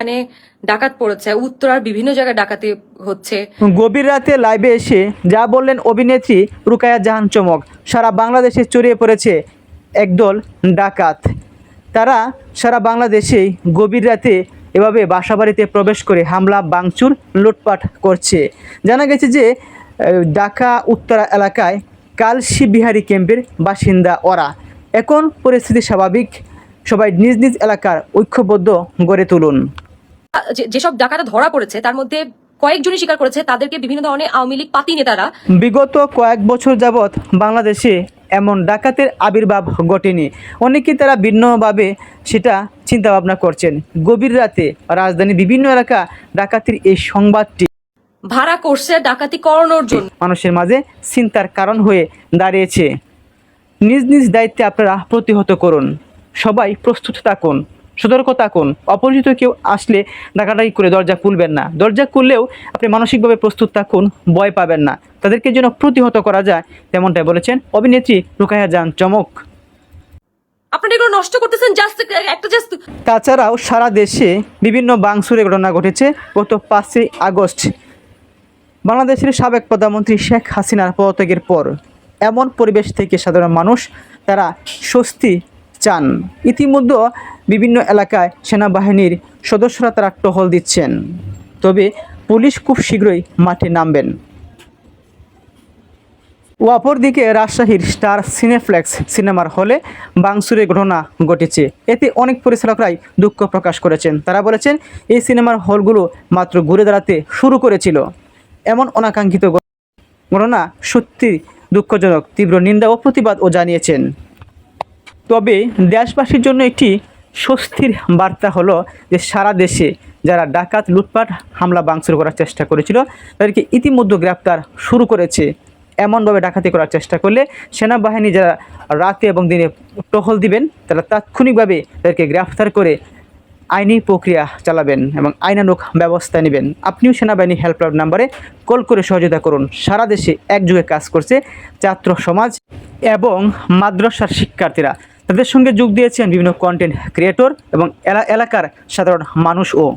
এখানে ডাকাত পড়েছে, উত্তরার বিভিন্ন জায়গায় ডাকাতি হচ্ছে। গভীর রাতে লাইভে এসে যা বললেন অভিনেত্রী রুকায়া জাহান চমক, সারা বাংলাদেশে ছড়িয়ে পড়েছে একদল ডাকাত। তারা সারা বাংলাদেশেই গভীর রাতে এভাবে বাসাবাড়িতে প্রবেশ করে হামলা বাংচুর লুটপাট করছে। জানা গেছে যে ঢাকা, উত্তরা এলাকায় কালশি বিহারি ক্যাম্পের বাসিন্দা ওরা। এখন পরিস্থিতি স্বাভাবিক। সবাই নিজ নিজ এলাকার ঐক্যবদ্ধ গড়ে তুলুন। যেসব ডাকাতা ধরা পড়েছে তার মধ্যে কয়েকজনই স্বীকার করেছে। তাদেরকে বিভিন্ন ধরনের আওয়ামী লীগ পাতি নেতারা। বিগত কয়েক বছর যাবৎ বাংলাদেশে এমন ডাকাতের আবির্ভাব ঘটেনি। অনেকেই তারা ভিন্নভাবে সেটা চিন্তা ভাবনা করছেন। গভীর রাতে রাজধানীর বিভিন্ন এলাকা ডাকাতির এই সংবাদটি ভাড়া করছে ডাকাতি করানোর জন্য। মানুষের মাঝে চিন্তার কারণ হয়ে দাঁড়িয়েছে। নিজ নিজ দায়িত্বে আপনারা প্রতিহত করুন। সবাই প্রস্তুত থাকুন। সতর্ক থাকুন অপরিচিত কেউ আসলে ডাকাডাকি করে দরজা খুলবেন না। দরজা খুললেও আপনি মানসিকভাবে প্রস্তুত থাকুন ভয় পাবেন না। তাদেরকে যেন প্রতিহত করা যায় তেমনটাই বলেছেন অভিনেত্রী রুকায়া জান চমক। আপনারা এগুলো নষ্ট করতেছেন জাস্ট একটা জাস্ট তাছাড়াও সারা দেশে বিভিন্ন বাংসুরের ঘটনা ঘটেছে গত পাঁচই আগস্ট। বাংলাদেশের সাবেক প্রধানমন্ত্রী শেখ হাসিনার পদত্যাগের পর এমন পরিবেশ থেকে সাধারণ মানুষ তারা স্বস্তি চান। ইতিমধ্যে বিভিন্ন এলাকায় সেনাবাহিনীর সদস্যরা তারা টহল দিচ্ছেন। তবে পুলিশ খুব শীঘ্রই মাঠে নামবেন। ও অপরদিকে রাজশাহীর স্টার সিনেফ্লেক্স সিনেমার হলে বাংসুরের ঘটনা ঘটেছে। এতে অনেক পরিচালকরাই দুঃখ প্রকাশ করেছেন। তারা বলেছেন, এই সিনেমার হলগুলো মাত্র ঘুরে দাঁড়াতে শুরু করেছিল। এমন অনাকাঙ্ক্ষিত ঘটনা সত্যি দুঃখজনক, তীব্র নিন্দা ও প্রতিবাদও জানিয়েছেন। তবে দেশবাসীর জন্য একটি স্বস্তির বার্তা হলো যে সারা দেশে যারা ডাকাত, লুটপাট, হামলা বাংসুর করার চেষ্টা করেছিল, তাদেরকে ইতিমধ্যে গ্রেপ্তার শুরু করেছে। এমনভাবে ডাকাতি করার চেষ্টা করলে সেনাবাহিনী যারা রাতে এবং দিনে টহল দিবেন, তারা তাৎক্ষণিকভাবে তাদেরকে গ্রেফতার করে আইনি প্রক্রিয়া চালাবেন এবং আইনানুক ব্যবস্থা নেবেন। আপনিও সেনাবাহিনী হেল্পলাইন নাম্বারে কল করে সহযোগিতা করুন। সারা দেশে একযোগে কাজ করছে ছাত্র সমাজ এবং মাদ্রাসার শিক্ষার্থীরা। তাদের সঙ্গে যোগ দিয়েছেন বিভিন্ন কন্টেন্ট ক্রিয়েটর এবং এলা- এলাকার সাধারণ মানুষও।